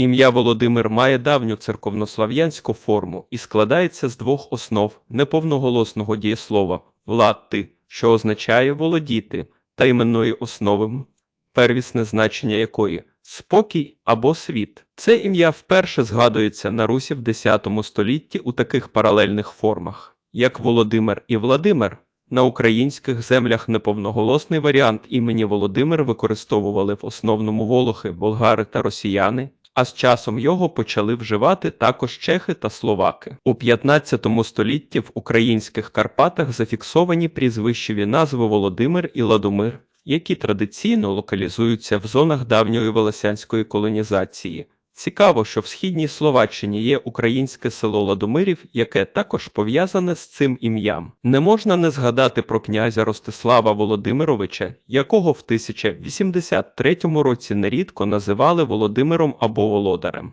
Ім'я Володимир має давню церковнослав'янську форму і складається з двох основ неповноголосного дієслова «владти», що означає володіти, та іменної основи первісне значення якої спокій або світ. Це ім'я вперше згадується на Русі в X столітті у таких паралельних формах, як Володимир і Владимир. На українських землях неповноголосний варіант імені Володимир використовували в основному волохи, болгари та росіяни, а з часом його почали вживати також чехи та словаки. У 15 столітті в українських Карпатах зафіксовані прізвищеві назви Володимир і Ладомир, які традиційно локалізуються в зонах давньої волосянської колонізації. Цікаво, що в східній Словаччині є українське село Ладомирів, яке також пов'язане з цим ім'ям. Не можна не згадати про князя Ростислава Володимировича, якого в 1083 році нерідко називали Володимиром або Володарем.